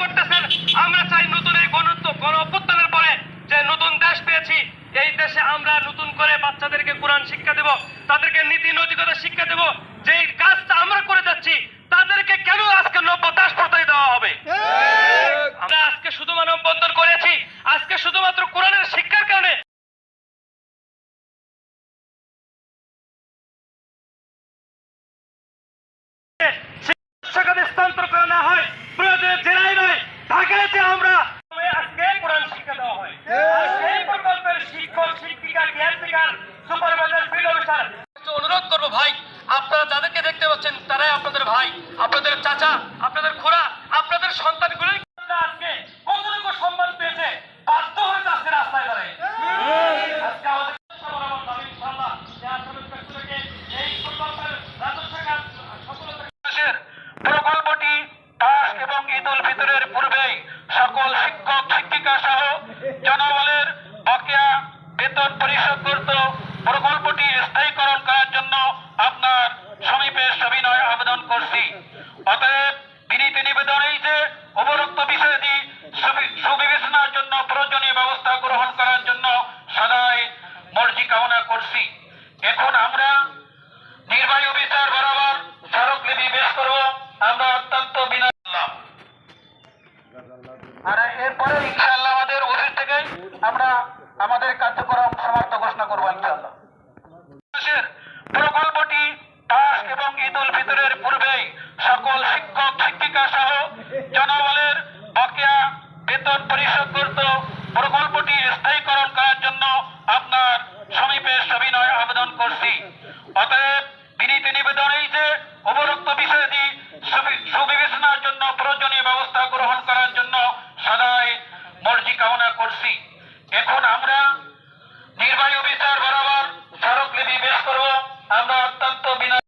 করতেছেন। আমরা চাই নতুন এই গণত্ব গণ অভ্যুত্থানের পরে যে নতুন দেশ পেয়েছি এই দেশে আমরা নতুন করে বাচ্চাদেরকে কোরআন শিক্ষা দেব তাদেরকে নীতি নৈতিকতা শিক্ষা দেব যে কাজটা আমরা করে যাচ্ছি তাদেরকে কেন আজকে নব্য দাস প্রত্যয় দেওয়া হবে আমরা আজকে শুধু মানববন্ধন করেছি আজকে শুধুমাত্র করব ভাই। আপনারা যাদেরকে দেখতে পাচ্ছেন, তারাই আপনাদের ভাই, আপনাদের চাচা, আপনাদের খোড়া, আপনাদের সন্তানগুলোই আজকে এবং সকল শিক্ষক শিক্ষিকা সহ জনবলের বকেয়া বেতন পরিশোধ করত প্রকল্পটি স্থায়ীকরণ করার জন্য আপনার সমীপে সবিনয় আবেদন করছি অতএব বিনীত নিবেদন এই যে উপরোক্ত বিষয়টি সুবি- সুবিবেচনার জন্য প্রয়োজনীয় ব্যবস্থা গ্রহণ করার জন্য সদাই মর্জি করছি এখন আমরা নির্বাহী অফিসার বরাবর স্মারকলিপি পেশ করব। আমরা অত্যন্ত বিনয় আর এরপরে ইনশাআল্লাহ আমাদের অফিস থেকে আমরা আমাদের কার্যক্রম সমাপ্ত ঘোষণা করব ইনশাআল্লাহ। প্রকল্পটি পাস এবং ঈদ উল ফিতরের পূর্বেই সকল শিক্ষক শিক্ষিকা সহ জনবলের বকেয়া বেতন পরিশোধ করত। অতএব বিনীত এই যে অবরুক্ত বিষয়টি সুবিবেচনার জন্য, প্রয়োজনীয় ব্যবস্থা গ্রহণ করার জন্য সদাই মর্জি কামনা করছি। এখন আমরা নির্বাহী